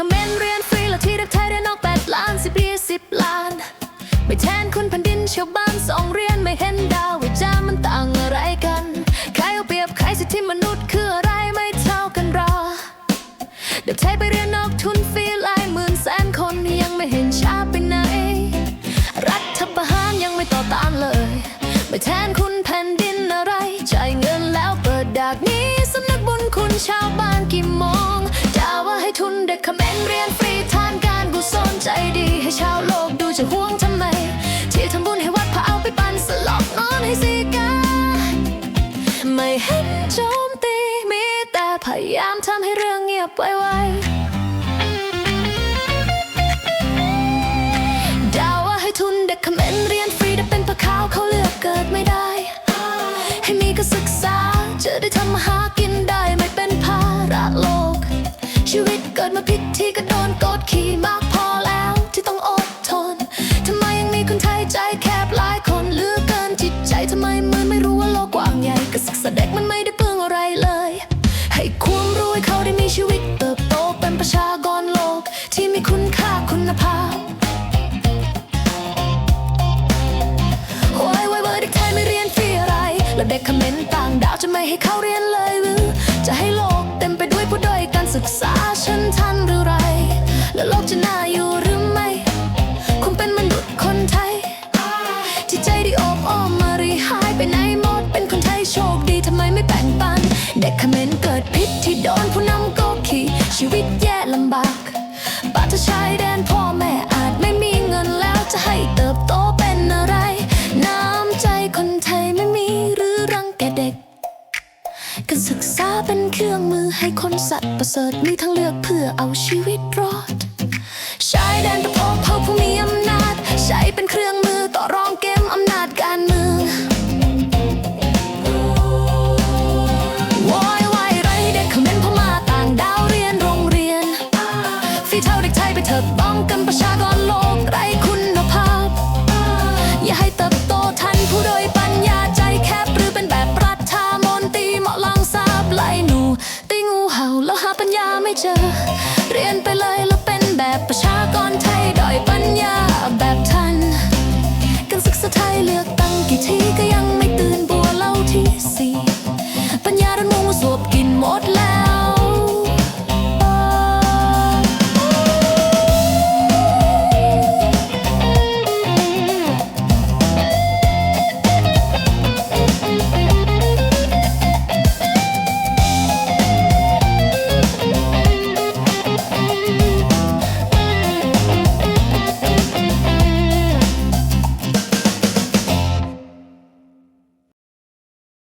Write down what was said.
คำเมนเรียนฟรีแล้วที่รักไทยเรียนอกแปดล้านสิบยี่สิบล้าน ไม่แทนคุณแผ่นดินชาวบ้านสองเรียนไม่เห็นดาววิจามันต่างอะไรกัน ใครเอาเปรียบใครสิทธิมนุษย์คืออะไรไม่เท่ากันรอเด็กไทยไปเรียนนอกทุนฟรีหลายหมื่นแสนคนยังไม่เห็นชาไปไหน รัฐประหารยังไม่ต่อต้านเลย ไม่แทนคุณแผ่นดินอะไรจ่ายเงินแล้วเปิดดากนี้สำนักบุญคุณชาวบ้าน ด็กคอมเมนเรียนฟรีทานการกุศลใจดี ให้ชาวโลกดูจะห่วงทำไม ที่ทำบุญให้วัดพาเอาไปปันสลอกนอนให้สีกาไม่เห็นโจมตีมีแต่พยายามทำให้เรื่องเงียบไว้ๆ มาผิดที่ก็โดนกดขี่มากพอแล้วที่ต้องอดทนทำไมยังมีคนไทยใจแคบหลายคนเหลือกเกินจิตใจทำไมเหมือนไม่รู้ว่าโลกกว้างใหญ่ก็ศึกษาเด็กมันไม่ได้เปลืองอะไรเลย ให้ความรู้ให้เขาได้มีชีวิตเติบโตเป็นประชากรโลก ที่มีคุณค่าคุณภาพโอ้ยโว้ยโว้ยเด็กไทยไม่เรียนฟรีอะไรแล้วเด็กขมรต่างดาวจะไม่ให้เขาเรียนเลยหรือจะให้โลกเต็มไปด้วยผู้ด้อยการ ศึกษาฉันทันหรือไร แล้วโลกจะน่าอยู่หรือไม่ คงเป็นมนุษย์คนไทย ที่ใจไดีโอบอ้อมมารีหายไปไหนหมด เป็นคนไทยโชคดีทำไมไม่แบ่งปัน เด็กเขมรเกิด การศึกษาเป็นเครื่องมือให้คนสัตว์ประเสริฐมีทางเลือกเพื่อเอาชีวิตรอด ปัญญาไม่เจอ เรียนไปเลยแล้วเป็นแบบประชากรไทยด้อยปัญญาแบบทันการศึกษาไทยเลือกตั้ง